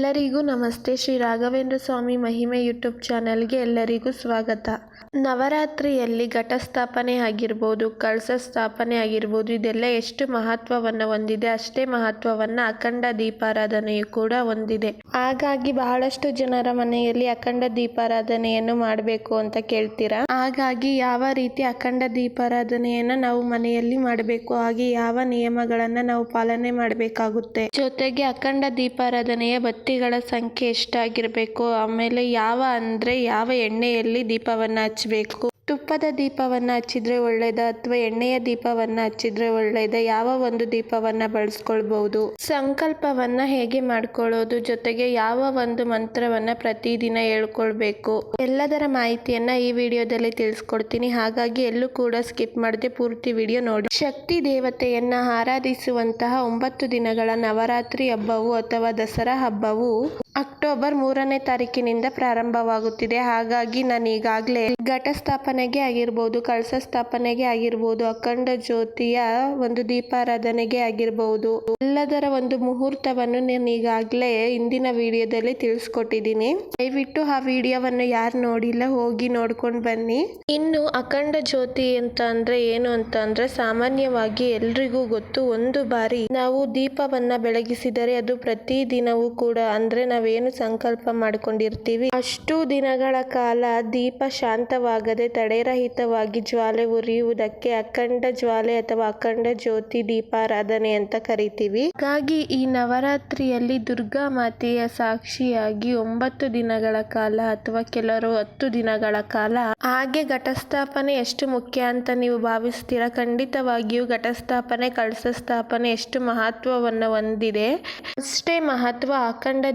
ಎಲ್ಲರಿಗೂ ನಮಸ್ತೆ. ಶ್ರೀ ರಾಘವೇಂದ್ರ ಸ್ವಾಮಿ ಮಹಿಮೆ ಯೂಟ್ಯೂಬ್ ಚಾನಲ್ಗೆ ಎಲ್ಲರಿಗೂ ಸ್ವಾಗತ. ನವರಾತ್ರಿಯಲ್ಲಿ ಘಟಸ್ಥಾಪನೆ ಆಗಿರ್ಬೋದು, ಕಳಸ ಸ್ಥಾಪನೆ ಆಗಿರ್ಬೋದು, ಇದೆಲ್ಲ ಎಷ್ಟು ಮಹತ್ವವನ್ನು ಹೊಂದಿದೆ, ಅಷ್ಟೇ ಮಹತ್ವವನ್ನು ಅಖಂಡ ದೀಪಾರಾಧನೆಯು ಕೂಡ ಹೊಂದಿದೆ. ಹಾಗಾಗಿ ಬಹಳಷ್ಟು ಜನರ ಮನೆಯಲ್ಲಿ ಅಖಂಡ ದೀಪಾರಾಧನೆಯನ್ನು ಮಾಡಬೇಕು ಅಂತ ಕೇಳ್ತೀರಾ? ಹಾಗಾಗಿ ಯಾವ ರೀತಿ ಅಖಂಡ ದೀಪಾರಾಧನೆಯನ್ನು ನಾವು ಮನೆಯಲ್ಲಿ ಮಾಡಬೇಕು, ಹಾಗೆ ಯಾವ ನಿಯಮಗಳನ್ನು ನಾವು ಪಾಲನೆ ಮಾಡಬೇಕಾಗುತ್ತೆ? ಜೊತೆಗೆ ಅಖಂಡ ದೀಪಾರಾಧನೆಯ ಬತ್ತಿಗಳ ಸಂಖ್ಯೆ ಎಷ್ಟಾಗಿರಬೇಕು? ಆಮೇಲೆ ಯಾವ ಅಂದ್ರೆ ಯಾವ ಎಣ್ಣೆಯಲ್ಲಿ ದೀಪವನ್ನ ಹಚ್ಚಬೇಕು ತುಪ್ಪದ ದೀಪವನ್ನು ಹಚ್ಚಿದ್ರೆ ಒಳ್ಳೆಯದ ಅಥವಾ ಎಣ್ಣೆಯ ದೀಪವನ್ನು ಹಚ್ಚಿದ್ರೆ ಒಳ್ಳೆಯದೆ ಯಾವ ಒಂದು ದೀಪವನ್ನು ಬಳಸ್ಕೊಳ್ಬಹುದು? ಸಂಕಲ್ಪವನ್ನು ಹೇಗೆ ಮಾಡ್ಕೊಳ್ಳೋದು? ಜೊತೆಗೆ ಯಾವ ಒಂದು ಮಂತ್ರವನ್ನು ಪ್ರತಿದಿನ ಹೇಳ್ಕೊಳ್ಬೇಕು? ಎಲ್ಲದರ ಮಾಹಿತಿಯನ್ನು ಈ ವಿಡಿಯೋದಲ್ಲಿ ತಿಳಿಸ್ಕೊಡ್ತೀನಿ. ಹಾಗಾಗಿ ಎಲ್ಲೂ ಕೂಡ ಸ್ಕಿಪ್ ಮಾಡದೆ ಪೂರ್ತಿ ವಿಡಿಯೋ ನೋಡಿ. ಶಕ್ತಿ ದೇವತೆಯನ್ನು ಆರಾಧಿಸುವಂತಹ ಒಂಬತ್ತು ದಿನಗಳ ನವರಾತ್ರಿ ಹಬ್ಬವು ಅಥವಾ ದಸರಾ ಹಬ್ಬವು ಅಕ್ಟೋಬರ್ ಮೂರನೇ ತಾರೀಕಿನಿಂದ ಪ್ರಾರಂಭವಾಗುತ್ತಿದೆ. ಹಾಗಾಗಿ ನಾನು ಈಗಾಗಲೇ ಘಟ ಸ್ಥಾಪನೆಗೆ ಆಗಿರ್ಬೋದು ಕಳಸ ಸ್ಥಾಪನೆಗೆ ಆಗಿರ್ಬೋದು, ಅಖಂಡ ಜ್ಯೋತಿಯ ಒಂದು ದೀಪಾರಾಧನೆಗೆ ಆಗಿರ್ಬೋದು, ಎಲ್ಲದರ ಒಂದು ಮುಹೂರ್ತವನ್ನು ನಾನು ಈಗಾಗಲೇ ಇಂದಿನ ವಿಡಿಯೋದಲ್ಲಿ ತಿಳಿಸ್ಕೊಟ್ಟಿದ್ದೀನಿ. ದಯವಿಟ್ಟು ಆ ವಿಡಿಯೋವನ್ನು ಯಾರು ನೋಡಿಲ್ಲ, ಹೋಗಿ ನೋಡ್ಕೊಂಡು ಬನ್ನಿ. ಇನ್ನು ಅಖಂಡ ಜ್ಯೋತಿ ಅಂತ ಅಂದ್ರೆ ಏನು ಅಂತ ಅಂದ್ರೆ ಸಾಮಾನ್ಯವಾಗಿ ಎಲ್ರಿಗೂ ಗೊತ್ತು, ಒಂದು ಬಾರಿ ನಾವು ದೀಪವನ್ನ ಬೆಳಗಿಸಿದರೆ ಅದು ಪ್ರತಿ ದಿನವೂ ಕೂಡ ಅಂದ್ರೆ ನಾವೇನು ಸಂಕಲ್ಪ ಮಾಡ್ಕೊಂಡಿರ್ತೀವಿ? ಅಷ್ಟು ದಿನಗಳ ಕಾಲ ದೀಪ ಶಾಂತವಾಗದೆ ತಡೆರಹಿತವಾಗಿ ಜ್ವಾಲೆ ಉರಿಯುವುದಕ್ಕೆ ಅಖಂಡ ಜ್ವಾಲೆ ಅಥವಾ ಅಖಂಡ ಜ್ಯೋತಿ ದೀಪಾರಾಧನೆ ಅಂತ ಕರಿತೀವಿ. ಹಾಗಾಗಿ ಈ ನವರಾತ್ರಿಯಲ್ಲಿ ದುರ್ಗಾ ಮಾತೆಯ ಸಾಕ್ಷಿಯಾಗಿ ಒಂಬತ್ತು ದಿನಗಳ ಕಾಲ ಅಥವಾ ಕೆಲವರು ಹತ್ತು ದಿನಗಳ ಕಾಲ ಹಾಗೆ ಘಟಸ್ಥಾಪನೆ ಎಷ್ಟು ಮುಖ್ಯ ಅಂತ ನೀವು ಭಾವಿಸ್ತೀರಾ? ಖಂಡಿತವಾಗಿಯೂ ಘಟಸ್ಥಾಪನೆ ಕಳಸ ಸ್ಥಾಪನೆ ಎಷ್ಟು ಮಹತ್ವವನ್ನು ಹೊಂದಿದೆ? ಅಷ್ಟೇ ಮಹತ್ವ ಅಖಂಡ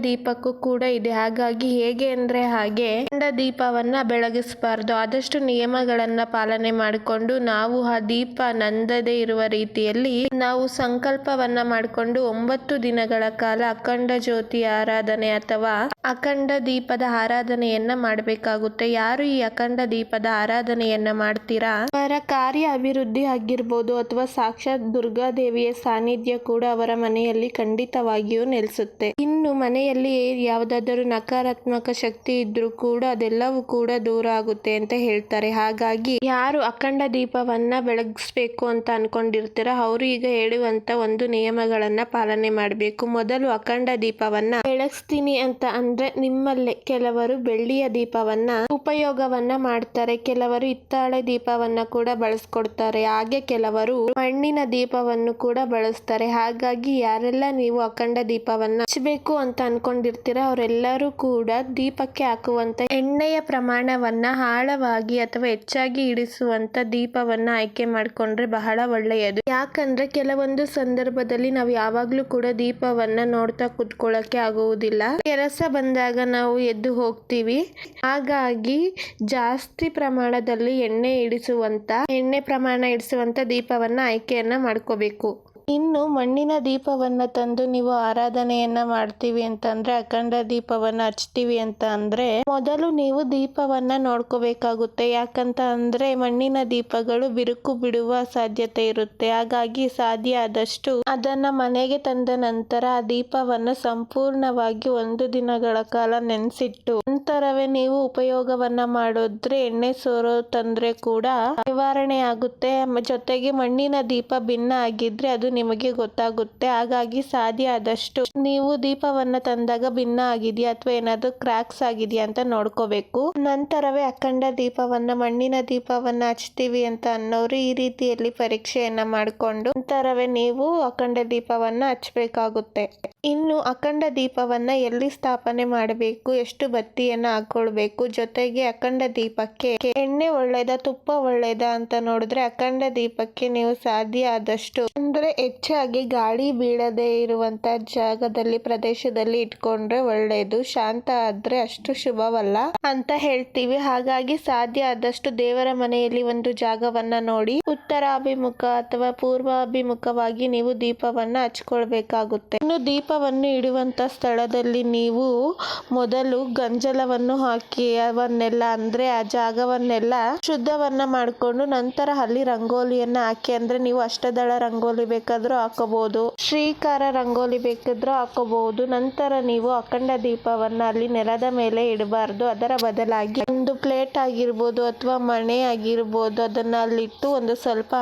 ಕೂಡ ಇದೆ. ಹಾಗಾಗಿ ಹೇಗೆ ಅಂದ್ರೆ ಹಾಗೆ ಅಂಡ ದೀಪವನ್ನ ಬೆಳಗಿಸಬಾರ್ದು. ಆದಷ್ಟು ನಿಯಮಗಳನ್ನ ಪಾಲನೆ ಮಾಡಿಕೊಂಡು ನಾವು ಆ ದೀಪ ನಂದದೆ ಇರುವ ರೀತಿಯಲ್ಲಿ ನಾವು ಸಂಕಲ್ಪವನ್ನ ಮಾಡಿಕೊಂಡು ಒಂಬತ್ತು ದಿನಗಳ ಕಾಲ ಅಖಂಡ ಜ್ಯೋತಿ ಆರಾಧನೆ ಅಥವಾ ಅಖಂಡ ದೀಪದ ಆರಾಧನೆಯನ್ನ ಮಾಡಬೇಕಾಗುತ್ತೆ. ಯಾರು ಈ ಅಖಂಡ ದೀಪದ ಆರಾಧನೆಯನ್ನ ಮಾಡ್ತೀರಾ? ಅವರ ಕಾರ್ಯ ಅಭಿವೃದ್ಧಿ ಆಗಿರ್ಬೋದು ಅಥವಾ ಸಾಕ್ಷಾತ್ ದುರ್ಗಾದೇವಿಯ ಸಾನ್ನಿಧ್ಯ ಕೂಡ ಅವರ ಮನೆಯಲ್ಲಿ ಖಂಡಿತವಾಗಿಯೂ ನೆಲೆಸುತ್ತೆ. ಇನ್ನು ಮನೆಯಲ್ಲಿ ಯಾವುದಾದರೂ ನಕಾರಾತ್ಮಕ ಶಕ್ತಿ ಇದ್ರೂ ಕೂಡ ಅದೆಲ್ಲವೂ ಕೂಡ ದೂರ ಆಗುತ್ತೆ ಅಂತ ಹೇಳ್ತಾರೆ. ಹಾಗಾಗಿ ಯಾರು ಅಖಂಡ ದೀಪವನ್ನ ಬೆಳಗಿಸ್ಬೇಕು ಅಂತ ಅನ್ಕೊಂಡಿರ್ತೀರ ಅವರು ಈಗ ಹೇಳುವಂತ ಒಂದು ನಿಯಮಗಳನ್ನ ಪಾಲನೆ ಮಾಡಬೇಕು. ಮೊದಲು ಅಖಂಡ ದೀಪವನ್ನ ಬೆಳಗಿಸ್ತೀನಿ ಅಂತ ಅಂದ್ರೆ ನಿಮ್ಮಲ್ಲೇ ಕೆಲವರು ಬೆಳ್ಳಿಯ ದೀಪವನ್ನ ಉಪಯೋಗವನ್ನ ಮಾಡ್ತಾರೆ. ಕೆಲವರು ಹಿತ್ತಾಳೆ ದೀಪವನ್ನ ಕೂಡ ಬಳಸ್ಕೊಡ್ತಾರೆ. ಹಾಗೆ ಕೆಲವರು ಮಣ್ಣಿನ ದೀಪವನ್ನು ಕೂಡ ಬಳಸ್ತಾರೆ. ಹಾಗಾಗಿ ಯಾರೆಲ್ಲ ನೀವು ಅಖಂಡ ದೀಪವನ್ನ ಹಚ್ಚಬೇಕು ಅಂತ ಅನ್ಕೊಂಡಿರ್ತೀರ, ಅವರೆಲ್ಲರೂ ಕೂಡ ದೀಪಕ್ಕೆ ಹಾಕುವಂತ ಎಣ್ಣೆಯ ಪ್ರಮಾಣವನ್ನ ಆಳವಾಗಿ ಅಥವಾ ಹೆಚ್ಚಾಗಿ ಇಡಿಸುವಂತ ದೀಪವನ್ನ ಆಯ್ಕೆ ಮಾಡ್ಕೊಂಡ್ರೆ ಬಹಳ ಒಳ್ಳೆಯದು. ಯಾಕಂದ್ರೆ ಕೆಲವೊಂದು ಸಂದರ್ಭದಲ್ಲಿ ನಾವು ಯಾವಾಗ್ಲೂ ಕೂಡ ದೀಪವನ್ನ ನೋಡ್ತಾ ಕುತ್ಕೊಳ್ಳಕ್ಕೆ ಆಗುವುದಿಲ್ಲ. ಕೆಲಸ ಬಂದಾಗ ನಾವು ಎದ್ದು ಹೋಗ್ತೀವಿ. ಹಾಗಾಗಿ ಜಾಸ್ತಿ ಪ್ರಮಾಣದಲ್ಲಿ ಎಣ್ಣೆ ಇಡಿಸುವಂತ ಎಣ್ಣೆ ಪ್ರಮಾಣ ಇಡಿಸುವಂತ ದೀಪವನ್ನ ಆಯ್ಕೆಯನ್ನ ಮಾಡ್ಕೋಬೇಕು. ಇನ್ನು ಮಣ್ಣಿನ ದೀಪವನ್ನ ತಂದು ನೀವು ಆರಾಧನೆಯನ್ನ ಮಾಡ್ತೀವಿ ಅಂತಂದ್ರೆ, ಅಖಂಡ ದೀಪವನ್ನ ಹಚ್ತೀವಿ ಅಂತ ಅಂದ್ರೆ, ಮೊದಲು ನೀವು ದೀಪವನ್ನ ನೋಡ್ಕೋಬೇಕಾಗುತ್ತೆ. ಯಾಕಂತ ಅಂದ್ರೆ, ಮಣ್ಣಿನ ದೀಪಗಳು ಬಿರುಕು ಬಿಡುವ ಸಾಧ್ಯತೆ ಇರುತ್ತೆ. ಹಾಗಾಗಿ ಸಾಧ್ಯ ಆದಷ್ಟು ಅದನ್ನ ಮನೆಗೆ ತಂದ ನಂತರ ಆ ದೀಪವನ್ನ ಸಂಪೂರ್ಣವಾಗಿ ಒಂದು ದಿನಗಳ ಕಾಲ ನೆನೆಸಿಟ್ಟು, ನಂತರವೇ ನೀವು ಉಪಯೋಗವನ್ನ ಮಾಡಿದ್ರೆ ಎಣ್ಣೆ ಸೋರೋ ತಂದ್ರೆ ಕೂಡ ನಿವಾರಣೆ ಆಗುತ್ತೆ. ಜೊತೆಗೆ ಮಣ್ಣಿನ ದೀಪ ಭಿನ್ನ ಆಗಿದ್ರೆ ಅದು ನಿಮಗೆ ಗೊತ್ತಾಗುತ್ತೆ. ಹಾಗಾಗಿ ಸಾಧ್ಯ ಆದಷ್ಟು ನೀವು ದೀಪವನ್ನ ತಂದಾಗ ಭಿನ್ನ ಆಗಿದೆಯಾ ಅಥವಾ ಏನಾದ್ರು ಕ್ರಾಕ್ಸ್ ಆಗಿದೆಯಾ ಅಂತ ನೋಡ್ಕೋಬೇಕು. ನಂತರವೇ ಅಖಂಡ ದೀಪವನ್ನ, ಮಣ್ಣಿನ ದೀಪವನ್ನ ಹಚ್ತೀವಿ ಅಂತ ಅನ್ನೋರು ಈ ರೀತಿಯಲ್ಲಿ ಪರೀಕ್ಷೆಯನ್ನ ಮಾಡಿಕೊಂಡು ನಂತರವೇ ನೀವು ಅಖಂಡ ದೀಪವನ್ನ ಹಚ್ಬೇಕಾಗುತ್ತೆ. ಇನ್ನು ಅಖಂಡ ದೀಪವನ್ನ ಎಲ್ಲಿ ಸ್ಥಾಪನೆ ಮಾಡಬೇಕು, ಎಷ್ಟು ಬತ್ತಿಯನ್ನ ಹಾಕೊಳ್ಬೇಕು, ಜೊತೆಗೆ ಅಖಂಡ ದೀಪಕ್ಕೆ ಎಣ್ಣೆ ಒಳ್ಳೇದ, ತುಪ್ಪ ಒಳ್ಳೇದ ಅಂತ ನೋಡಿದ್ರೆ ಅಖಂಡ ದೀಪಕ್ಕೆ ನೀವು ಸಾಧ್ಯ ಆದಷ್ಟು ಅಂದ್ರೆ ಹೆಚ್ಚಾಗಿ ಗಾಳಿ ಬೀಳದೆ ಇರುವಂತ ಜಾಗದಲ್ಲಿ, ಪ್ರದೇಶದಲ್ಲಿ ಇಟ್ಕೊಂಡ್ರೆ ಒಳ್ಳೇದು ಶಾಂತ ಆದ್ರೆ ಅಷ್ಟು ಶುಭವಲ್ಲ ಅಂತ ಹೇಳ್ತೀವಿ. ಹಾಗಾಗಿ ಸಾಧ್ಯ ಆದಷ್ಟು ದೇವರ ಮನೆಯಲ್ಲಿ ಒಂದು ಜಾಗವನ್ನ ನೋಡಿ, ಉತ್ತರಾಭಿಮುಖ ಅಥವಾ ಪೂರ್ವಾಭಿಮುಖವಾಗಿ ನೀವು ದೀಪವನ್ನ ಹಚ್ಕೊಳ್ಬೇಕಾಗುತ್ತೆ. ಇನ್ನು ದೀಪವನ್ನು ಇಡುವಂತ ಸ್ಥಳದಲ್ಲಿ ನೀವು ಮೊದಲು ಗಂಜಲವನ್ನು ಹಾಕಿ, ಅವನ್ನೆಲ್ಲ ಅಂದ್ರೆ ಆ ಜಾಗವನ್ನೆಲ್ಲ ಶುದ್ಧವನ್ನ ಮಾಡಿಕೊಂಡು ನಂತರ ಅಲ್ಲಿ ರಂಗೋಲಿಯನ್ನ ಹಾಕಿ, ಅಂದ್ರೆ ನೀವು ಅಷ್ಟದಳ ರಂಗೋಲಿ ಬೇಕಾದ್ರೆ ಬೇಕಾದ್ರೂ ಹಾಕೋಬಹುದು ಶ್ರೀಕಾರ ರಂಗೋಲಿ ಬೇಕಿದ್ರೂ ಹಾಕೋಬಹುದು ನಂತರ ನೀವು ಅಖಂಡ ದೀಪವನ್ನ ಅಲ್ಲಿ ನೆಲದ ಮೇಲೆ ಇಡಬಾರ್ದು. ಅದರ ಬದಲಾಗಿ ಒಂದು ಪ್ಲೇಟ್ ಆಗಿರ್ಬೋದು ಅಥವಾ ಮಣೆ ಆಗಿರ್ಬೋದು. ಅದನ್ನ ಅಲ್ಲಿಟ್ಟು ಒಂದು ಸ್ವಲ್ಪ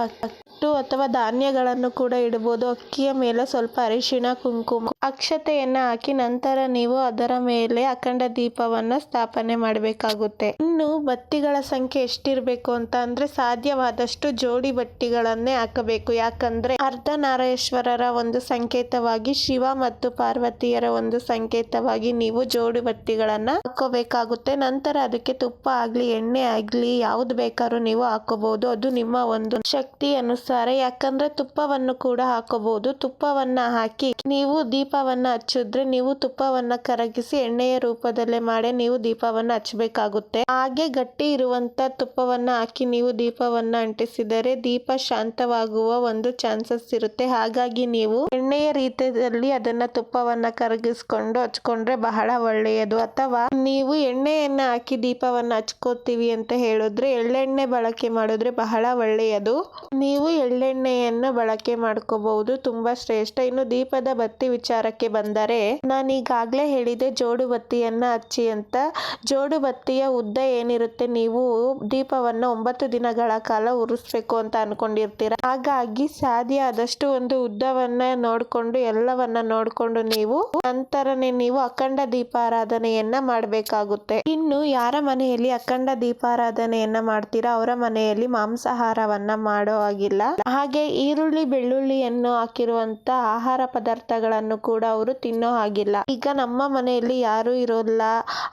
ಹಿಟ್ಟು ಅಥವಾ ಧಾನ್ಯಗಳನ್ನು ಕೂಡ ಇಡಬಹುದು. ಅಕ್ಕಿಯ ಮೇಲೆ ಸ್ವಲ್ಪ ಅರಿಶಿಣ, ಕುಂಕುಮ ಅಕ್ಷತೆಯನ್ನ ಹಾಕಿ ನಂತರ ನೀವು ಅದರ ಮೇಲೆ ಅಖಂಡ ದೀಪವನ್ನ ಸ್ಥಾಪನೆ ಮಾಡಬೇಕಾಗುತ್ತೆ. ಇನ್ನು ಬತ್ತಿಗಳ ಸಂಖ್ಯೆ ಎಷ್ಟಿರಬೇಕು ಅಂತ ಅಂದ್ರೆ ಸಾಧ್ಯವಾದಷ್ಟು ಜೋಡಿ ಬಟ್ಟಿಗಳನ್ನೇ ಹಾಕಬೇಕು. ಯಾಕಂದ್ರೆ ಅರ್ಧನಾರೇಶ್ವರರ ಒಂದು ಸಂಕೇತವಾಗಿ ಶಿವ ಮತ್ತು ಪಾರ್ವತಿಯರ ಒಂದು ಸಂಕೇತವಾಗಿ ನೀವು ಜೋಡಿ ಬತ್ತಿಗಳನ್ನ ಹಾಕೋಬೇಕಾಗುತ್ತೆ. ನಂತರ ಅದಕ್ಕೆ ತುಪ್ಪ ಆಗ್ಲಿ, ಎಣ್ಣೆ ಆಗ್ಲಿ, ಯಾವ್ದು ಬೇಕಾದ್ರೂ ನೀವು ಹಾಕೋಬಹುದು. ಅದು ನಿಮ್ಮ ಒಂದು ಶಕ್ತಿ ಅನುಸಾರ ಯಾಕಂದ್ರೆ ತುಪ್ಪವನ್ನು ಕೂಡ ಹಾಕೋಬಹುದು. ತುಪ್ಪವನ್ನ ಹಾಕಿ ನೀವು ದೀಪವನ್ನ ಹಚ್ಚಿದ್ರೆ ನೀವು ತುಪ್ಪವನ್ನ ಕರಗಿಸಿ ಎಣ್ಣೆಯ ರೂಪದಲ್ಲಿ ಮಾಡಿ ನೀವು ದೀಪವನ್ನ ಹಚ್ಚಬೇಕಾಗುತ್ತೆ. ಹಾಗೆ ಗಟ್ಟಿ ಇರುವಂತ ತುಪ್ಪವನ್ನ ಹಾಕಿ ನೀವು ದೀಪವನ್ನ ಅಂಟಿಸಿದರೆ ದೀಪ ಶಾಂತವಾಗುವ ಒಂದು ಚಾನ್ಸಸ್ ಇರುತ್ತೆ. ಹಾಗಾಗಿ ನೀವು ಎಣ್ಣೆಯ ರೀತಿಯಲ್ಲಿ ಅದನ್ನ ತುಪ್ಪವನ್ನ ಕರಗಿಸ್ಕೊಂಡು ಹಚ್ಕೊಂಡ್ರೆ ಬಹಳ ಒಳ್ಳೆಯದು. ಅಥವಾ ನೀವು ಎಣ್ಣೆಯನ್ನ ಹಾಕಿ ದೀಪವನ್ನ ಹಚ್ಕೋತೀವಿ ಅಂತ ಹೇಳಿದ್ರೆ ಎಳ್ಳೆಣ್ಣೆ ಬಳಕೆ ಮಾಡಿದ್ರೆ ಬಹಳ ಒಳ್ಳೆಯದು. ನೀವು ಎಳ್ಳೆಣ್ಣೆಯನ್ನು ಬಳಕೆ ಮಾಡ್ಕೋಬಹುದು. ತುಂಬಾ ಶ್ರೇಷ್ಠ. ಇನ್ನು ದೀಪದ ಬತ್ತಿ ವಿಚಾರಕ್ಕೆ ಬಂದರೆ, ನಾನು ಈಗಾಗ್ಲೇ ಹೇಳಿದೆ ಜೋಡು ಬತ್ತಿಯನ್ನ ಹಚ್ಚಿ ಅಂತ. ಜೋಡು ಬತ್ತಿಯ ಉದ್ದ ಏನಿರುತ್ತೆ? ನೀವು ದೀಪವನ್ನ ಒಂಬತ್ತು ದಿನಗಳ ಕಾಲ ಉರಿಸ್ಬೇಕು ಅಂತ ಅನ್ಕೊಂಡಿರ್ತೀರ? ಹಾಗಾಗಿ ಸಾಧ್ಯ ಆದಷ್ಟು ಒಂದು ಉದ್ದವನ್ನ ನೋಡ್ಕೊಂಡು, ಎಲ್ಲವನ್ನ ನೋಡ್ಕೊಂಡು ನೀವು, ನಂತರನೇ ನೀವು ಅಖಂಡ ದೀಪಾರಾಧನೆಯನ್ನ ಮಾಡಬೇಕಾಗುತ್ತೆ. ಇನ್ನು ಯಾರ ಮನೆಯಲ್ಲಿ ಅಖಂಡ ದೀಪಾರಾಧನೆಯನ್ನ ಮಾಡ್ತೀರಾ? ಅವರ ಮನೆಯಲ್ಲಿ ಮಾಂಸಾಹಾರವನ್ನ ಮಾಡೋ ಹಾಗಿಲ್ಲ. ಹಾಗೆ ಈರುಳ್ಳಿ, ಬೆಳ್ಳುಳ್ಳಿಯನ್ನು ಹಾಕಿರುವಂತ ಆಹಾರ ಪದಾರ್ಥಗಳನ್ನು ಕೂಡ ಅವರು ತಿನ್ನೋ ಹಾಗಿಲ್ಲ. ಈಗ ನಮ್ಮ ಮನೆಯಲ್ಲಿ ಯಾರು ಇರೋಲ್ಲ.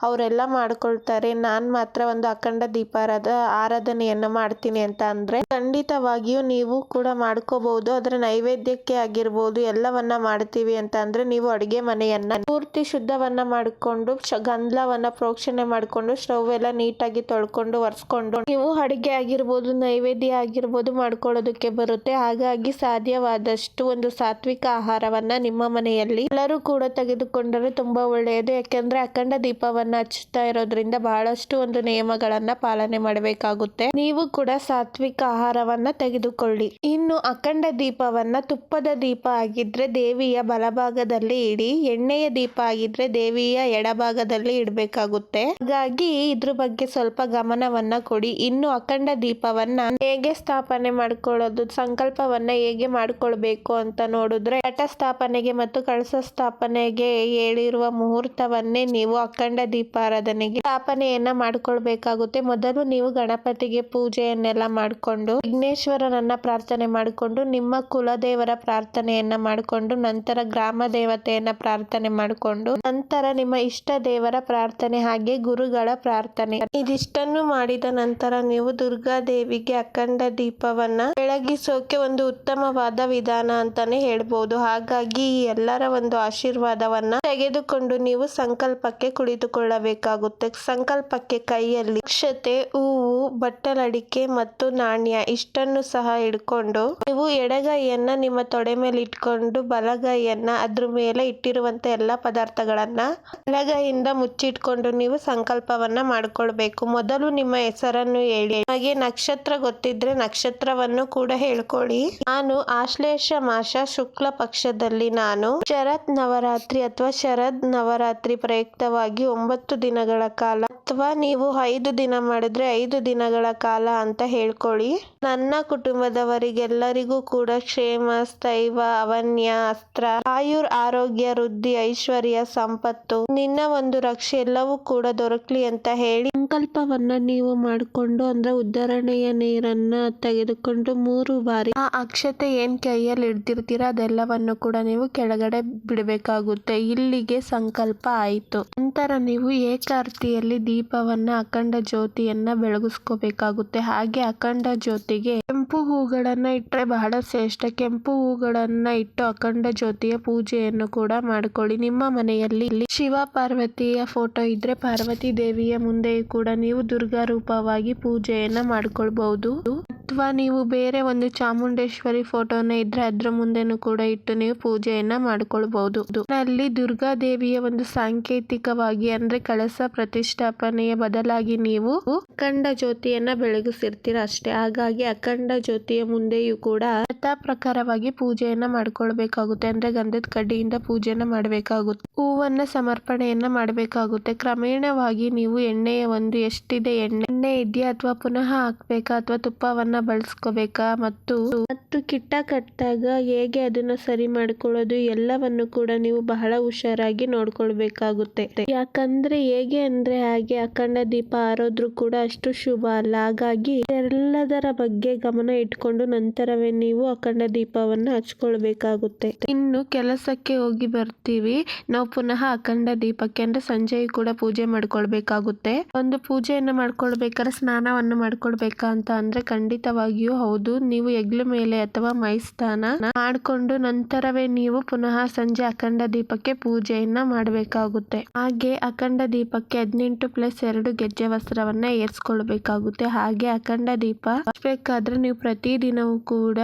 ಅವರೆಲ್ಲ ಮಾಡ್ಕೊಳ್ತಾರೆ. ನಾನ್ ಮಾತ್ರ ಒಂದು ಅಖಂಡ ದೀಪಾರಾಧ, ಆರಾಧನೆಯನ್ನು ಮಾಡ್ತೀನಿ ಅಂತ ಅಂದ್ರೆ ಖಂಡಿತವಾಗಿಯೂ ನೀವು ಕೂಡ ಮಾಡ್ಕೋಬಹುದು ಅದರ ನೈವೇದ್ಯಕ್ಕೆ ಆಗಿರ್ಬೋದು, ಎಲ್ಲವನ್ನ ಮಾಡ್ತೀವಿ ಅಂತ ಅಂದ್ರೆ ನೀವು ಅಡಿಗೆ ಮನೆಯನ್ನ ಪೂರ್ತಿ ಶುದ್ಧವನ್ನ ಮಾಡಿಕೊಂಡು ಗಂಧವನ್ನ ಪ್ರೋಕ್ಷಣೆ ಮಾಡಿಕೊಂಡು, ಸ್ಟವ್ ಎಲ್ಲ ನೀಟಾಗಿ ತೊಳ್ಕೊಂಡು, ಒರೆಸ್ಕೊಂಡು, ನೀವು ಅಡಿಗೆ ಆಗಿರ್ಬೋದು, ನೈವೇದ್ಯ ಆಗಿರ್ಬೋದು ಮಾಡ್ಕೊಳ್ಳೋದಕ್ಕೆ ಬರುತ್ತೆ. ಹಾಗಾಗಿ ಸಾಧ್ಯವಾದಷ್ಟು ಒಂದು ಸಾತ್ವಿಕ ಆಹಾರವನ್ನ ನಿಮ್ಮ ಮನೆಯಲ್ಲಿ ಎಲ್ಲರೂ ಕೂಡ ತೆಗೆದುಕೊಂಡರೆ ತುಂಬಾ ಒಳ್ಳೆಯದು. ಯಾಕೆಂದ್ರೆ ಅಖಂಡ ದೀಪವನ್ನ ಹಚ್ಚುತ್ತಾ ಇರೋದ್ರಿಂದ ಬಹಳಷ್ಟು ಒಂದು ನಿಯಮಗಳನ್ನ ಪಾಲನೆ ಮಾಡಬೇಕಾಗುತ್ತೆ. ನೀವು ಕೂಡ ಸಾತ್ವಿಕ ಆಹಾರವನ್ನ ತೆಗೆದುಕೊಳ್ಳಿ. ಇನ್ನು ಅಖಂಡ ದೀಪವನ್ನ ತುಪ್ಪದ ದೀಪ ಆಗಿದ್ರೆ ದೇವಿಯ ಬಲಭಾಗದಲ್ಲಿ ಇಡಿ, ಎಣ್ಣೆಯ ದೀಪ ಆಗಿದ್ರೆ ದೇವಿಯ ಎಡಭಾಗದಲ್ಲಿ ಇಡಬೇಕಾಗುತ್ತೆ. ಹಾಗಾಗಿ ಇದ್ರ ಬಗ್ಗೆ ಸ್ವಲ್ಪ ಗಮನವನ್ನ ಕೊಡಿ. ಇನ್ನು ಅಖಂಡ ದೀಪವನ್ನ ಹೇಗೆ ಸ್ಥಾಪನೆ ಮಾಡ್ಕೊಳ್ಳೋದು ಸಂಕಲ್ಪವನ್ನ ಹೇಗೆ ಮಾಡಿಕೊಳ್ಬೇಕು ಅಂತ ನೋಡಿದ್ರೆ ಘಟ ಸ್ಥಾಪನೆಗೆ ಮತ್ತು ಕಳಸ ಸ್ಥಾಪನೆಗೆ ಹೇಳಿರುವ ಮುಹೂರ್ತವನ್ನೇ ನೀವು ಅಖಂಡ ದೀಪಾರಾಧನೆಗೆ ಸ್ಥಾಪನೆಯನ್ನ ಮಾಡ್ಕೊಳ್ಬೇಕಾಗುತ್ತೆ. ಮೊದಲು ನೀವು ಗಣಪತಿಗೆ ಪೂಜೆಯನ್ನೆಲ್ಲ ಮಾಡಿಕೊಂಡು ವಿಘ್ನೇಶ್ವರನನ್ನ ಪ್ರಾರ್ಥನೆ ಮಾಡಿಕೊಂಡು ನಿಮ್ಮ ಕುಲದೇವರ ಪ್ರಾರ್ಥನೆಯನ್ನ ಮಾಡಿಕೊಂಡು ನಂತರ ಗ್ರಾಮ ದೇವತೆಯನ್ನ ಪ್ರಾರ್ಥನೆ ಮಾಡಿಕೊಂಡು ನಂತರ ನಿಮ್ಮ ಇಷ್ಟ ದೇವರ ಪ್ರಾರ್ಥನೆ ಹಾಗೆ ಗುರುಗಳ ಪ್ರಾರ್ಥನೆ. ಇದಿಷ್ಟನ್ನು ಮಾಡಿದ ನಂತರ ನೀವು ದುರ್ಗಾ ದೇವಿಗೆ ಅಖಂಡ ದೀಪವನ್ನ ಬೆಳಗಿಸೋಕೆ ಒಂದು ಉತ್ತಮವಾದ ವಿಧಾನ ಅಂತಾನೆ ಹೇಳ್ಬೋದು. ಹಾಗಾಗಿ ಈ ಎಲ್ಲರ ಒಂದು ಆಶೀರ್ವಾದವನ್ನ ತೆಗೆದುಕೊಂಡು ನೀವು ಸಂಕಲ್ಪಕ್ಕೆ ಕುಳಿತುಕೊಳ್ಳಬೇಕಾಗುತ್ತೆ. ಸಂಕಲ್ಪಕ್ಕೆ ಕೈಯಲ್ಲಿ ಅಕ್ಷತೆ ಹೂವು ಬಟ್ಟಲಡಿಕೆ ಮತ್ತು ನಾಣ್ಯ ಇಷ್ಟನ್ನು ಸಹ ಇಟ್ಕೊಂಡು ನೀವು ಎಡಗೈಯನ್ನ ನಿಮ್ಮ ತೊಡೆ ಮೇಲೆ ಇಟ್ಕೊಂಡು ಬಲಗೈಯನ್ನ ಅದ್ರ ಮೇಲೆ ಇಟ್ಟಿರುವಂತ ಎಲ್ಲಾ ಪದಾರ್ಥಗಳನ್ನ ಬಲಗೈಯಿಂದ ಮುಚ್ಚಿಟ್ಕೊಂಡು ನೀವು ಸಂಕಲ್ಪವನ್ನ ಮಾಡ್ಕೊಳ್ಬೇಕು. ಮೊದಲು ನಿಮ್ಮ ಹೆಸರನ್ನು ಹೇಳಿ. ಹಾಗೆ ನಕ್ಷತ್ರ ಗೊತ್ತಿದ್ರೆ ನಕ್ಷತ್ರವನ್ನು ಕೂಡ ಹೇಳ್ಕೊಳ್ಳಿ. ನಾನು ಆಶ್ಲೇಷ ಮಾಸ ಶುಕ್ಲ ಪಕ್ಷದಲ್ಲಿ ನಾನು. ಶರತ್ ನವರಾತ್ರಿ ಅಥವಾ ಶರದ್ ನವರಾತ್ರಿ ಪ್ರಯುಕ್ತವಾಗಿ ಒಂಬತ್ತು ದಿನಗಳ ಕಾಲ ಅಥವಾ ನೀವು ಐದು ದಿನ ಮಾಡಿದ್ರೆ ಐದು ದಿನಗಳ ಕಾಲ ಅಂತ ಹೇಳ್ಕೊಳ್ಳಿ. ನನ್ನ ಕುಟುಂಬದವರಿಗೆಲ್ಲರಿಗೂ ಕೂಡ ಕ್ಷೇಮ, ಸ್ಥೈವ, ಅವನ್ಯ, ಅಸ್ತ್ರ, ಆಯುರ್ ಆರೋಗ್ಯ, ವೃದ್ಧಿ, ಐಶ್ವರ್ಯ, ಸಂಪತ್ತು, ನಿನ್ನ ಒಂದು ರಕ್ಷೆ ಎಲ್ಲವೂ ಕೂಡ ದೊರಕಲಿ ಅಂತ ಹೇಳಿ. ಸಂಕಲ್ಪವನ್ನ ನೀವು ಮಾಡ್ಕೊಂಡು ಅಂದ್ರೆ ಉದ್ಧರಣೆಯ ನೀರನ್ನ ತೆಗೆದುಕೊಂಡು ಮೂರು ಬಾರಿ ಆ ಅಕ್ಷತೆ ಏನ್ ಕೈಯಲ್ಲಿ ಹಿಡ್ದಿರ್ತೀರ ಅದೆಲ್ಲವನ್ನು ಕೂಡ ನೀವು ಕೆಳಗಡೆ ಬಿಡಬೇಕಾಗುತ್ತೆ. ಇಲ್ಲಿಗೆ ಸಂಕಲ್ಪ ಆಯಿತು. ನಂತರ ನೀವು ಏಕಾರ್ತಿಯಲ್ಲಿ ದೀಪವನ್ನ ಅಖಂಡ ಜ್ಯೋತಿಯನ್ನ ಬೆಳಗಿಸ್ಕೋಬೇಕಾಗುತ್ತೆ. ಹಾಗೆ ಅಖಂಡ ಜ್ಯೋತಿಗೆ ಕೆಂಪು ಹೂಗಳನ್ನ ಇಟ್ಟರೆ ಬಹಳ ಶ್ರೇಷ್ಠ. ಕೆಂಪು ಹೂಗಳನ್ನ ಇಟ್ಟು ಅಖಂಡ ಜ್ಯೋತಿಯ ಪೂಜೆಯನ್ನು ಕೂಡ ಮಾಡ್ಕೊಳ್ಳಿ. ನಿಮ್ಮ ಮನೆಯಲ್ಲಿ ಶಿವ ಪಾರ್ವತಿಯ ಫೋಟೋ ಇದ್ರೆ ಪಾರ್ವತಿ ದೇವಿಯ ಮುಂದೆಯೂ ಕೂಡ ನೀವು ದುರ್ಗಾ ರೂಪವಾಗಿ ಪೂಜೆಯನ್ನ ಮಾಡ್ಕೊಳ್ಬಹುದು. ಅಥವಾ ನೀವು ಬೇರೆ ಒಂದು ಚಾಮುಂಡೇಶ್ವರಿ ಫೋಟೋನ ಇದ್ರೆ ಅದ್ರ ಮುಂದೆನೂ ಕೂಡ ಇಟ್ಟು ನೀವು ಪೂಜೆಯನ್ನ ಮಾಡ್ಕೊಳ್ಬಹುದು. ಅಲ್ಲಿ ದುರ್ಗಾ ದೇವಿಯ ಒಂದು ಸಾಂಕೇತಿಕವಾಗಿ ಅಂದ್ರೆ ಕಳಸ ಪ್ರತಿಷ್ಠಾಪನೆಯ ಬದಲಾಗಿ ನೀವು ಅಖಂಡ ಜ್ಯೋತಿಯನ್ನ ಬೆಳಗಿಸಿರ್ತೀರ ಅಷ್ಟೇ. ಹಾಗಾಗಿ ಅಖಂಡ ಜ್ಯೋತಿಯ ಮುಂದೆಯೂ ಕೂಡ ಯಥಾ ಪ್ರಕಾರವಾಗಿ ಪೂಜೆಯನ್ನ ಮಾಡ್ಕೊಳ್ಬೇಕಾಗುತ್ತೆ. ಅಂದ್ರೆ ಗಂಧದ ಕಡ್ಡಿಯಿಂದ ಪೂಜೆನ ಮಾಡಬೇಕಾಗುತ್ತೆ. ಹೂವನ್ನ ಸಮರ್ಪಣೆಯನ್ನ ಮಾಡಬೇಕಾಗುತ್ತೆ. ಕ್ರಮೇಣವಾಗಿ ನೀವು ಎಣ್ಣೆಯ ಒಂದು ಎಷ್ಟಿದೆ ಎಣ್ಣೆ ಎಣ್ಣೆ ಇದೆಯಾ ಅಥವಾ ಪುನಃ ಹಾಕ್ಬೇಕಾ ಅಥವಾ ತುಪ್ಪವನ್ನ ಬಳಸ್ಕೋಬೇಕಾ ಮತ್ತು ಮತ್ತು ಕಿಟ್ಟ ಕಟ್ಟಿದಾಗ ಹೇಗೆ ಅದನ್ನ ಸರಿ ಮಾಡ್ಕೊಳ್ಳೋದು ಎಲ್ಲವನ್ನು ಕೂಡ ನೀವು ಬಹಳ ಹುಷಾರಾಗಿ ನೋಡ್ಕೊಳ್ಬೇಕಾಗುತ್ತೆ. ಯಾಕಂದ್ರೆ ಹೇಗೆ ಅಂದ್ರೆ ಹಾಗೆ ಅಖಂಡ ದೀಪ ಆರೋದ್ರು ಕೂಡ ಅಷ್ಟು ಶುಭ ಅಲ್ಲ. ಹಾಗಾಗಿ ಎಲ್ಲದರ ಬಗ್ಗೆ ಗಮನ ಇಟ್ಕೊಂಡು ನಂತರವೇ ನೀವು ಅಖಂಡ ದೀಪವನ್ನ ಹಚ್ಕೊಳ್ಬೇಕಾಗುತ್ತೆ. ಇನ್ನು ಕೆಲಸಕ್ಕೆ ಹೋಗಿ ಬರ್ತೀವಿ. ನಾವು ಪುನಃ ಅಖಂಡ ದೀಪಕ್ಕೆ ಅಂದ್ರೆ ಸಂಜೆ ಕೂಡ ಪೂಜೆ ಮಾಡ್ಕೊಳ್ಬೇಕಾಗುತ್ತೆ. ಒಂದು ಪೂಜೆಯನ್ನು ಮಾಡ್ಕೊಳ್ಬೇಕಾದ್ರೆ ಸ್ನಾನವನ್ನು ಮಾಡ್ಕೊಳ್ಬೇಕಾ ಅಂತ ಅಂದ್ರೆ ಖಂಡಿತವಾಗಿಯೂ ಹೌದು. ನೀವು ಹೆಗ್ಲ ಮೇಲೆ ಅಥವಾ ಮೈ ಸ್ನಾನ ಮಾಡ್ಕೊಂಡು ನಂತರವೇ ನೀವು ಪುನಃ ಸಂಜೆ ಅಖಂಡ ದೀಪಕ್ಕೆ ಪೂಜೆಯನ್ನ ಮಾಡಬೇಕಾಗುತ್ತೆ. ಹಾಗೆ ಅಖಂಡ ದೀಪಕ್ಕೆ ಹದಿನೆಂಟು ಪ್ಲಸ್ ಎರಡು ಗೆಜ್ಜೆ ವಸ್ತ್ರವನ್ನ ಏರ್ಸ್ಕೊಳ್ಬೇಕಾಗುತ್ತೆ. ಹಾಗೆ ಅಖಂಡ ದೀಪ ಹಚ್ಬೇಕಾದ್ರೆ ನೀವು ಪ್ರತಿದಿನವೂ ಕೂಡ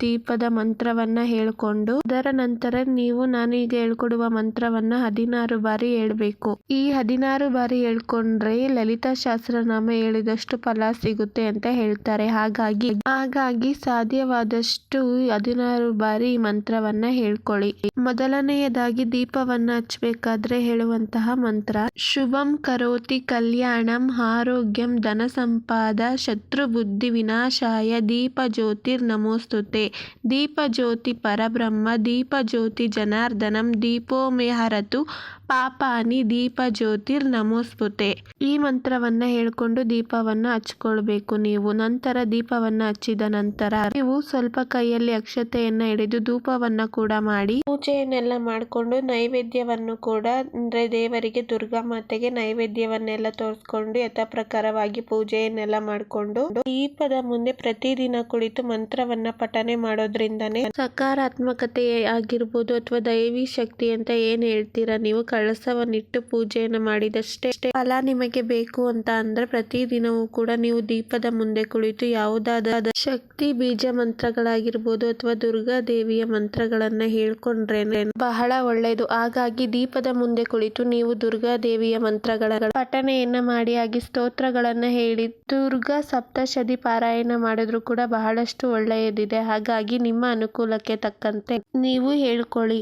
ದೀಪದ ಮಂತ್ರವನ್ನ ಹೇಳ್ಕೊಂಡು, ಅದರ ನಂತರ ನೀವು ನಾನು ಈಗ ಹೇಳ್ಕೊಡುವ ಮಂತ್ರವನ್ನ ಹದಿನಾರು ಬಾರಿ ಹೇಳ್ಬೇಕು. ಈ ಹದಿನಾರು ಬಾರಿ ಹೇಳ್ಕೊಂಡ್ರೆ ಲಲಿತಾ ಸಹಸ್ರನಾಮ ಹೇಳಿದಷ್ಟು ಫಲ ಸಿಗುತ್ತೆ ಅಂತ ಹೇಳ್ತಾರೆ. ಹಾಗಾಗಿ ಹಾಗಾಗಿ ಸಾಧ್ಯವಾದಷ್ಟು ಹದಿನಾರು ಬಾರಿ ಈ ಮಂತ್ರವನ್ನ ಹೇಳ್ಕೊಳ್ಳಿ. ಮೊದಲನೆಯದಾಗಿ ದೀಪವನ್ನ ಹಚ್ಬೇಕಾದ್ರೆ ಹೇಳುವಂತಹ ಮಂತ್ರ, ಶುಭಂ ಕರೋತಿ ಕಲ್ಯಾಣಂ ಆರೋಗ್ಯಂ ಧನ ಸಂಪಾದ ಶತ್ರು ಬುದ್ಧಿ ವಿನಾಶಾಯ ದೀಪ ಜ್ಯೋತಿರ್ ನಮೋಸ್ತುತೆ. ದೀಪ ಜ್ಯೋತಿ ಪರಬ್ರಹ್ಮ ದೀಪ ಜ್ಯೋತಿ ಜನಾರ್ದನಂ ದೀಪೋ ಮೇ ಹರತು ಪಾಪಾನಿ ದೀಪ ಜ್ಯೋತಿರ್ ನಮೋಸ್ತುತೆ ಈ ಮಂತ್ರವನ್ನ ಹೇಳ್ಕೊಂಡು ದೀಪವನ್ನ ಹಚ್ಕೊಳ್ಬೇಕು ನೀವು. ನಂತರ ದೀಪವನ್ನ ಹಚ್ಚಿದ ನಂತರ ನೀವು ಸ್ವಲ್ಪ ಕೈಯಲ್ಲಿ ಅಕ್ಷತೆಯನ್ನ ಹಿಡಿದು ಧೂಪವನ್ನ ಕೂಡ ಮಾಡಿ, ಪೂಜೆಯನ್ನೆಲ್ಲ ಮಾಡಿಕೊಂಡು ನೈವೇದ್ಯವನ್ನು ಕೂಡ, ಅಂದ್ರೆ ದೇವರಿಗೆ ದುರ್ಗಾ ಮಾತೆಗೆ ನೈವೇದ್ಯವನ್ನೆಲ್ಲ ತೋರಿಸ್ಕೊಂಡು ಯಥಾ ಪ್ರಕಾರವಾಗಿ ಪೂಜೆಯನ್ನೆಲ್ಲ ಮಾಡಿಕೊಂಡು ದೀಪದ ಮುಂದೆ ಪ್ರತಿದಿನ ಕುಳಿತು ಮಂತ್ರವನ್ನ ಪಠನೆ ಮಾಡೋದ್ರಿಂದನೇ ಸಕಾರಾತ್ಮಕತೆ ಆಗಿರ್ಬೋದು ಅಥವಾ ದೈವಿ ಶಕ್ತಿ ಅಂತ ಏನ್ ಹೇಳ್ತೀರಾ? ನೀವು ಕಳಸವನ್ನಿಟ್ಟು ಪೂಜೆಯನ್ನು ಮಾಡಿದಷ್ಟೇ ಫಲ ನಿಮಗೆ ಬೇಕು ಅಂತ ಅಂದ್ರೆ ಪ್ರತಿದಿನವೂ ಕೂಡ ನೀವು ದೀಪದ ಮುಂದೆ ಕುಳಿತು ಯಾವುದಾದ ಶಕ್ತಿ ಬೀಜ ಮಂತ್ರಗಳಾಗಿರ್ಬೋದು ಅಥವಾ ದುರ್ಗಾ ದೇವಿಯ ಮಂತ್ರಗಳನ್ನ ಹೇಳ್ಕೊಂಡ್ರೆ ಬಹಳ ಒಳ್ಳೆಯದು ಹಾಗಾಗಿ ದೀಪದ ಮುಂದೆ ಕುಳಿತು ನೀವು ದುರ್ಗಾ ದೇವಿಯ ಮಂತ್ರಗಳ ಪಠನೆಯನ್ನ ಮಾಡಿ ಆಗಿ ಸ್ತೋತ್ರಗಳನ್ನ ಹೇಳಿ ದುರ್ಗಾ ಸಪ್ತಶದಿ ಪಾರಾಯಣ ಮಾಡಿದ್ರು ಕೂಡ ಬಹಳಷ್ಟು ಒಳ್ಳೆಯದಿದೆ. ಹಾಗಾಗಿ ನಿಮ್ಮ ಅನುಕೂಲಕ್ಕೆ ತಕ್ಕಂತೆ ನೀವು ಹೇಳ್ಕೊಳ್ಳಿ.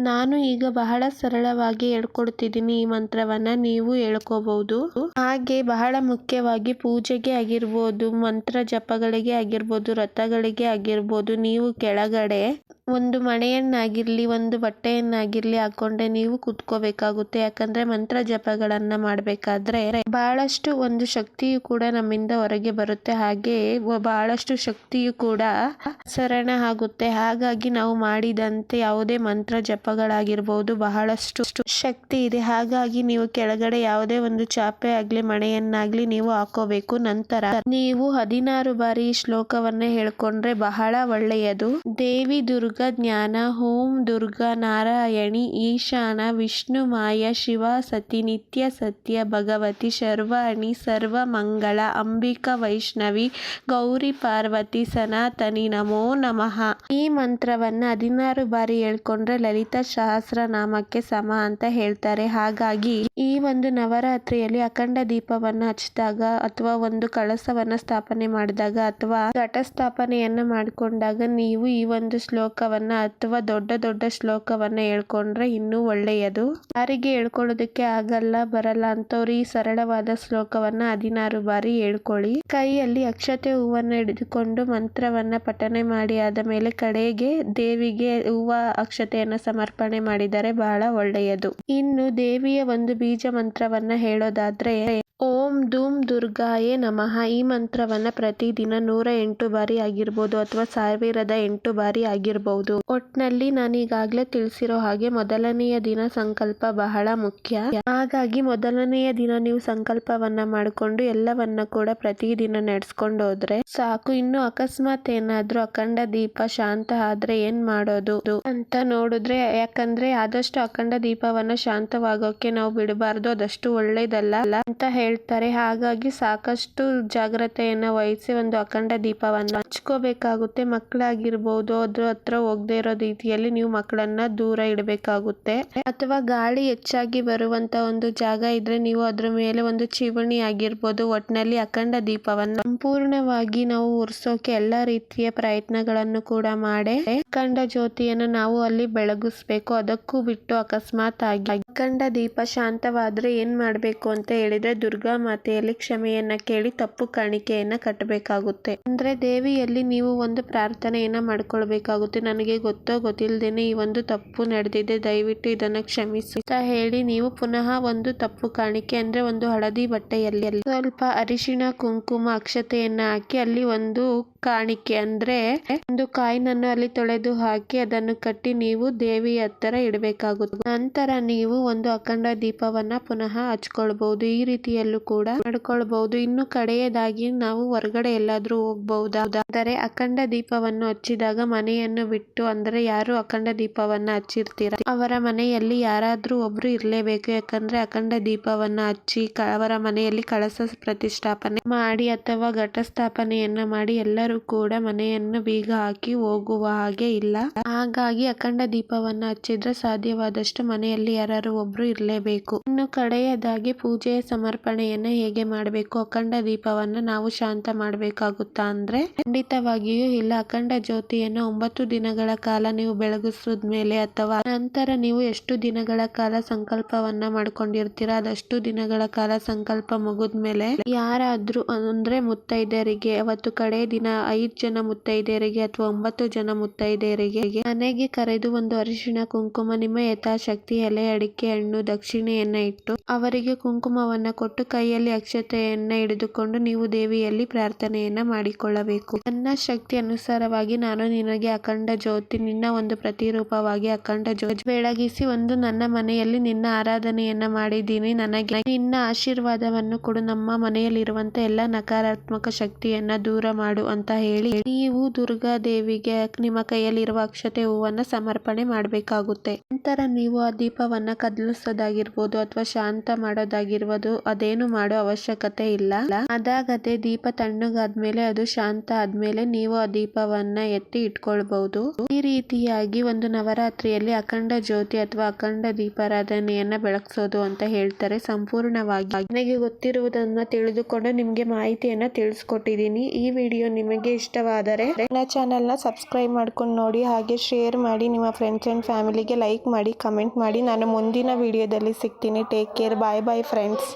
ನಾನು ಈಗ ಬಹಳ ಸರಳವಾಗಿ ಹೇಳ್ಕೊಡ್ತಿದ್ದೀನಿ ಈ ಮಂತ್ರವನ್ನ, ನೀವು ಹೇಳ್ಕೋಬಹುದು ಹಾಗೆ ಬಹಳ ಮುಖ್ಯವಾಗಿ ಪೂಜೆಗೆ ಆಗಿರ್ಬೋದು, ಮಂತ್ರ ಜಪಗಳಿಗೆ ಆಗಿರ್ಬೋದು ವ್ರತಗಳಿಗೆ ಆಗಿರ್ಬೋದು, ನೀವು ಕೆಳಗಡೆ ಒಂದು ಮಣೆಯನ್ನಾಗಿರ್ಲಿ, ಒಂದು ಬಟ್ಟೆಯನ್ನಾಗಿರ್ಲಿ ಹಾಕೊಂಡೆ ನೀವು ಕುತ್ಕೋಬೇಕಾಗುತ್ತೆ. ಯಾಕಂದ್ರೆ ಮಂತ್ರ ಜಪಗಳನ್ನ ಮಾಡ್ಬೇಕಾದ್ರೆ ಬಹಳಷ್ಟು ಒಂದು ಶಕ್ತಿಯು ಕೂಡ ನಮ್ಮಿಂದ ಹೊರಗೆ ಬರುತ್ತೆ. ಹಾಗೆ ಬಹಳಷ್ಟು ಶಕ್ತಿಯು ಕೂಡ ಸರಣ ಆಗುತ್ತೆ. ಹಾಗಾಗಿ ನಾವು ಮಾಡಿದಂತೆ ಯಾವುದೇ ಮಂತ್ರ ಜಪಗಳಾಗಿರ್ಬೋದು ಬಹಳಷ್ಟು ಶಕ್ತಿ ಇದೆ. ಹಾಗಾಗಿ ನೀವು ಕೆಳಗಡೆ ಯಾವುದೇ ಒಂದು ಚಾಪೆ ಆಗ್ಲಿ, ಮಣೆಯನ್ನಾಗ್ಲಿ ನೀವು ಹಾಕೋಬೇಕು. ನಂತರ ನೀವು ಹದಿನಾರು ಬಾರಿ ಶ್ಲೋಕವನ್ನ ಹೇಳ್ಕೊಂಡ್ರೆ ಬಹಳ ಒಳ್ಳೆಯದು. ದೇವಿ ದುರ್ಗಾ ಜ್ಞಾನ, ಓಂ ದುರ್ಗಾ ನಾರಾಯಣಿ, ಈಶಾನ, ವಿಷ್ಣು ಮಾಯ, ಶಿವ ಸತಿ, ನಿತ್ಯ ಸತ್ಯ, ಭಗವತಿ, ಶರ್ವಾಣಿ, ಸರ್ವ ಮಂಗಳ, ಅಂಬಿಕಾ, ವೈಷ್ಣವಿ, ಗೌರಿ, ಪಾರ್ವತಿ, ಸನಾತನಿ, ನಮೋ ನಮಃ. ಈ ಮಂತ್ರವನ್ನು ಹದಿನಾರು ಬಾರಿ ಹೇಳ್ಕೊಂಡ್ರೆ ಲಲಿತಾ ಸಹಸ್ರನಾಮಕ್ಕೆ ಸಮ ಅಂತ ಹೇಳ್ತಾರೆ. ಹಾಗಾಗಿ ಈ ಒಂದು ನವರಾತ್ರಿಯಲ್ಲಿ ಅಖಂಡ ದೀಪವನ್ನು ಹಚ್ಚಿದಾಗ ಅಥವಾ ಒಂದು ಕಳಸವನ್ನು ಸ್ಥಾಪನೆ ಮಾಡಿದಾಗ ಅಥವಾ ಘಟ ಸ್ಥಾಪನೆಯನ್ನ ಮಾಡಿಕೊಂಡಾಗ ನೀವು ಈ ಒಂದು ಶ್ಲೋಕವನ್ನ ಅಥವಾ ದೊಡ್ಡ ದೊಡ್ಡ ಶ್ಲೋಕವನ್ನ ಹೇಳ್ಕೊಂಡ್ರೆ ಇನ್ನೂ ಒಳ್ಳೆಯದು. ಯಾರಿಗೆ ಹೇಳ್ಕೊಳ್ಳೋದಕ್ಕೆ ಆಗಲ್ಲ, ಬರಲ್ಲ ಅಂತವ್ರು ಈ ಸರಳವಾದ ಶ್ಲೋಕವನ್ನ ಹದಿನಾರು ಬಾರಿ ಹೇಳ್ಕೊಳ್ಳಿ. ಕೈಯಲ್ಲಿ ಅಕ್ಷತೆ ಹೂವನ್ನ ಹಿಡಿದುಕೊಂಡು ಮಂತ್ರವನ್ನ ಪಠನೆ ಮಾಡಿ ಆದ ಮೇಲೆ ಕಡೆಗೆ ದೇವಿಗೆ ಹೂವ ಅಕ್ಷತೆಯನ್ನ ಸಮರ್ಪಣೆ ಮಾಡಿದರೆ ಬಹಳ ಒಳ್ಳೆಯದು. ಇನ್ನು ದೇವಿಯ ಒಂದು ಬೀಜ ಮಂತ್ರವನ್ನ ಹೇಳೋದಾದ್ರೆ ಓಂ ಧೂಮ್ ದುರ್ಗಾಯೇ ನಮಃ. ಈ ಮಂತ್ರವನ್ನ ಪ್ರತಿದಿನ ನೂರ ಎಂಟು ಬಾರಿ ಆಗಿರ್ಬೋದು ಅಥವಾ ಸಾವಿರದ ಎಂಟು ಬಾರಿ ಆಗಿರ್ಬೋದು. ಒಟ್ನಲ್ಲಿ ನಾನು ಈಗಾಗಲೇ ತಿಳಿಸಿರೋ ಹಾಗೆ ಮೊದಲನೆಯ ದಿನ ಸಂಕಲ್ಪ ಬಹಳ ಮುಖ್ಯ. ಹಾಗಾಗಿ ಮೊದಲನೆಯ ದಿನ ನೀವು ಸಂಕಲ್ಪವನ್ನ ಮಾಡಿಕೊಂಡು ಎಲ್ಲವನ್ನ ಕೂಡ ಪ್ರತಿದಿನ ನಡೆಸ್ಕೊಂಡು ಹೋದ್ರೆ ಸಾಕು. ಇನ್ನು ಅಕಸ್ಮಾತ್ ಏನಾದ್ರೂ ಅಖಂಡ ದೀಪ ಶಾಂತ ಆದ್ರೆ ಏನ್ ಮಾಡೋದು ಅಂತ ನೋಡಿದ್ರೆ, ಯಾಕಂದ್ರೆ ಆದಷ್ಟು ಅಖಂಡ ದೀಪವನ್ನ ಶಾಂತವಾಗೋಕೆ ನಾವು ಬಿಡಬಾರ್ದು. ಅದಷ್ಟು ಒಳ್ಳೇದಲ್ಲ ಅಂತ ಹೇಳ್ತಾರೆ. ಹಾಗಾಗಿ ಸಾಕಷ್ಟು ಜಾಗ್ರತೆಯನ್ನ ವಹಿಸಿ ಒಂದು ಅಖಂಡ ದೀಪವನ್ನು ಹಚ್ಕೋಬೇಕಾಗುತ್ತೆ. ಮಕ್ಕಳಾಗಿರ್ಬೋದು, ಅದ್ರ ಹತ್ರ ಹೋಗದೆ ಇರೋ ರೀತಿಯಲ್ಲಿ ನೀವು ಮಕ್ಕಳನ್ನ ದೂರ ಇಡಬೇಕಾಗುತ್ತೆ. ಅಥವಾ ಗಾಳಿ ಹೆಚ್ಚಾಗಿ ಬರುವಂತ ಒಂದು ಜಾಗ ಇದ್ರೆ ನೀವು ಅದ್ರ ಮೇಲೆ ಒಂದು ಚಿವಣಿ ಆಗಿರ್ಬೋದು. ಒಟ್ಟಿನಲ್ಲಿ ಅಖಂಡ ದೀಪವನ್ನು ಸಂಪೂರ್ಣವಾಗಿ ನಾವು ಉರ್ಸೋಕೆ ಎಲ್ಲಾ ರೀತಿಯ ಪ್ರಯತ್ನಗಳನ್ನು ಕೂಡ ಮಾಡಿ ಅಖಂಡ ಜ್ಯೋತಿಯನ್ನು ನಾವು ಅಲ್ಲಿ ಬೆಳಗಿಸ್ಬೇಕು. ಅದಕ್ಕೂ ಬಿಟ್ಟು ಅಕಸ್ಮಾತ್ ಆಗಿ ಅಖಂಡ ದೀಪ ಶಾಂತವಾದ್ರೆ ಏನ್ ಮಾಡ್ಬೇಕು ಅಂತ ಹೇಳಿದ್ರೆ ದುರ್ಗಾ ಮಾತೆಯಲ್ಲಿ ಕ್ಷಮೆಯನ್ನ ಕೇಳಿ ತಪ್ಪು ಕಾಣಿಕೆಯನ್ನ ಕಟ್ಟಬೇಕಾಗುತ್ತೆ. ಅಂದ್ರೆ ದೇವಿಯಲ್ಲಿ ನೀವು ಒಂದು ಪ್ರಾರ್ಥನೆಯನ್ನ ಮಾಡ್ಕೊಳ್ಬೇಕಾಗುತ್ತೆ. ನನಗೆ ಗೊತ್ತೋ ಗೊತ್ತಿಲ್ಲದೇನೆ ಈ ಒಂದು ತಪ್ಪು ನಡೆದಿದೆ. ದಯವಿಟ್ಟು ಇದನ್ನ ಕ್ಷಮಿಸಿ ಅಂತ ಹೇಳಿ ನೀವು ಪುನಃ ಒಂದು ತಪ್ಪು ಕಾಣಿಕೆ ಅಂದ್ರೆ ಒಂದು ಹಳದಿ ಬಟ್ಟೆಯಲ್ಲಿ. ಸ್ವಲ್ಪ ಅರಿಶಿಣ, ಕುಂಕುಮ, ಅಕ್ಷತೆಯನ್ನ ಹಾಕಿ ಅಲ್ಲಿ ಒಂದು ಕಾಣಿಕೆ ಅಂದ್ರೆ ಒಂದು ಕಾಯಿನನ್ನು ಅಲ್ಲಿ ತೊಳೆದು ಹಾಕಿ ಅದನ್ನು ಕಟ್ಟಿ ನೀವು ದೇವಿ ಹತ್ತಿರ ಇಡಬೇಕಾಗುತ್ತೆ. ನಂತರ ನೀವು ಒಂದು ಅಖಂಡ ದೀಪವನ್ನ ಪುನಃ ಹಚ್ಕೊಳ್ಬಹುದು. ಈ ರೀತಿಯಲ್ಲೂ ಕೂಡ ಮಾಡ್ಕೊಳ್ಬಹುದು. ಇನ್ನು ಕಡೆಯದಾಗಿ ನಾವು ಹೊರಗಡೆ ಎಲ್ಲಾದ್ರೂ ಹೋಗಬಹುದಾದರೆ ಅಖಂಡ ದೀಪವನ್ನು ಹಚ್ಚಿದಾಗ ಮನೆಯನ್ನು ಬಿಟ್ಟು ಅಂದ್ರೆ ಯಾರು ಅಖಂಡ ದೀಪವನ್ನ ಹಚ್ಚಿರ್ತೀರ? ಅವರ ಮನೆಯಲ್ಲಿ ಯಾರಾದ್ರೂ ಒಬ್ರು ಇರಲೇಬೇಕು. ಯಾಕಂದ್ರೆ ಅಖಂಡ ದೀಪವನ್ನ ಹಚ್ಚಿ ಅವರ ಮನೆಯಲ್ಲಿ ಕಳಸ ಪ್ರತಿಷ್ಠಾಪನೆ ಮಾಡಿ ಅಥವಾ ಘಟ ಸ್ಥಾಪನೆಯನ್ನ ಮಾಡಿ ಎಲ್ಲರೂ ಕೂಡ ಮನೆಯನ್ನು ಬೀಗ ಹಾಕಿ ಹೋಗುವ ಹಾಗೆ ಇಲ್ಲ. ಹಾಗಾಗಿ ಅಖಂಡ ದೀಪವನ್ನ ಹಚ್ಚಿದ್ರೆ ಸಾಧ್ಯವಾದಷ್ಟು ಮನೆಯಲ್ಲಿ ಯಾರು ಒಬ್ರು ಇರಲೇಬೇಕು. ಇನ್ನು ಕಡೆಯದಾಗಿ ಪೂಜೆಯ ಸಮರ್ಪಣೆಯನ್ನ ಹೇಗೆ ಮಾಡಬೇಕು? ಅಖಂಡ ದೀಪವನ್ನ ನಾವು ಶಾಂತ ಮಾಡಬೇಕಾಗುತ್ತಾ ಅಂದ್ರೆ? ಖಂಡಿತವಾಗಿಯೂ ಇಲ್ಲ. ಅಖಂಡ ಜ್ಯೋತಿಯನ್ನ ಒಂಬತ್ತು ದಿನಗಳ ಕಾಲ ನೀವು ಬೆಳಗಿಸಿದ್ಮೇಲೆ ಅಥವಾ ನಂತರ ನೀವು ಎಷ್ಟು ದಿನಗಳ ಕಾಲ ಸಂಕಲ್ಪವನ್ನ ಮಾಡ್ಕೊಂಡಿರ್ತೀರಾ? ಅದಷ್ಟು ದಿನಗಳ ಕಾಲ ಸಂಕಲ್ಪ ಮುಗಿದ್ಮೇಲೆ ಯಾರಾದ್ರೂ ಅಂದ್ರೆ ಮುತ್ತೈದೆಯರಿಗೆ, ಅವತ್ತು ಕಡೆ ದಿನ ಐದು ಜನ ಮುತ್ತೈದೆಯರಿಗೆ ಅಥವಾ ಒಂಬತ್ತು ಜನ ಮುತ್ತೈದೆಯರಿಗೆ ಮನೆಗೆ ಕರೆದು ಒಂದು ಅರಿಶಿನ ಕುಂಕುಮ, ನಿಮ್ಮ ಯಥಾಶಕ್ತಿ, ಎಲೆ, ಅಡಿಕೆ, ಹಣ್ಣು, ದಕ್ಷಿಣೆಯನ್ನ ಇಟ್ಟು ಅವರಿಗೆ ಕುಂಕುಮವನ್ನ ಕೊಟ್ಟು ಕೈಯಲ್ಲಿ ಅಕ್ಷತೆಯನ್ನ ಹಿಡಿದುಕೊಂಡು ನೀವು ದೇವಿಯಲ್ಲಿ ಪ್ರಾರ್ಥನೆಯನ್ನ ಮಾಡಿಕೊಳ್ಳಬೇಕು. ನನ್ನ ಶಕ್ತಿ ಅನುಸಾರವಾಗಿ ನಾನು ನಿನಗೆ ಅಖಂಡ ಜ್ಯೋತಿ, ನಿನ್ನ ಒಂದು ಪ್ರತಿರೂಪವಾಗಿ ಅಖಂಡ ಜ್ಯೋತಿ ಬೆಳಗಿಸಿ ಒಂದು ನನ್ನ ಮನೆಯಲ್ಲಿ ನಿನ್ನ ಆರಾಧನೆಯನ್ನ ಮಾಡಿದ್ದೀನಿ. ನನಗೆ ನಿನ್ನ ಆಶೀರ್ವಾದವನ್ನು ಕೊಡು, ನಮ್ಮ ಮನೆಯಲ್ಲಿರುವಂತ ಎಲ್ಲ ನಕಾರಾತ್ಮಕ ಶಕ್ತಿಯನ್ನ ದೂರ ಮಾಡು ಅಂತ ಹೇಳಿ ನೀವು ದುರ್ಗಾ ದೇವಿಗೆ ನಿಮ್ಮ ಕೈಯಲ್ಲಿರುವ ಅಕ್ಷತೆ ಹೂವನ್ನ ಸಮರ್ಪಣೆ ಮಾಡಬೇಕಾಗುತ್ತೆ. ನಂತರ ನೀವು ಆ ದೀಪವನ್ನ ಕದಲಿಸೋದಾಗಿರ್ಬೋದು ಅಥವಾ ಶಾಂತ ಮಾಡೋದಾಗಿರ್ಬೋದು ಅದೇನು ಮಾಡೋ ಅವಶ್ಯಕತೆ ಇಲ್ಲ. ಅದಾಗದೆ ದೀಪ ತಣ್ಣಗಾದ್ಮೇಲೆ ಅದು ಶಾಂತ ಆದ್ಮೇಲೆ ನೀವು ಆ ದೀಪವನ್ನ ಎತ್ತಿ ಇಟ್ಕೊಳ್ಬಹುದು. ಈ ರೀತಿಯಾಗಿ ಒಂದು ನವರಾತ್ರಿಯಲ್ಲಿ ಅಖಂಡ ಜ್ಯೋತಿ ಅಥವಾ ಅಖಂಡ ದೀಪಾರಾಧನೆಯನ್ನ ಬೆಳಗ್ಸೋದು ಅಂತ ಹೇಳ್ತಾರೆ. ಸಂಪೂರ್ಣವಾಗಿ ನನಗೆ ಗೊತ್ತಿರುವುದನ್ನ ತಿಳಿದುಕೊಂಡು ನಿಮ್ಗೆ ಮಾಹಿತಿಯನ್ನ ತಿಳಿಸ್ಕೊಟ್ಟಿದ್ದೀನಿ. ಈ ವಿಡಿಯೋ ನಿಮಗೆ ಇಷ್ಟವಾದರೆ ನನ್ನ ನ ಸಬ್ಸ್ಕ್ರೈಬ್ ಮಾಡ್ಕೊಂಡು ನೋಡಿ. ಹಾಗೆ ಶೇರ್ ಮಾಡಿ, ನಿಮ್ಮ ಫ್ರೆಂಡ್ಸ್ ಅಂಡ್ ಫ್ಯಾಮಿಲಿಗೆ ಲೈಕ್ ಮಾಡಿ ಕಮೆಂಟ್ ಮಾಡಿ. ನಾನು ಮುಂದಿನ ವಿಡಿಯೋದಲ್ಲಿ ಸಿಗ್ತೀನಿ. Take care bye bye friends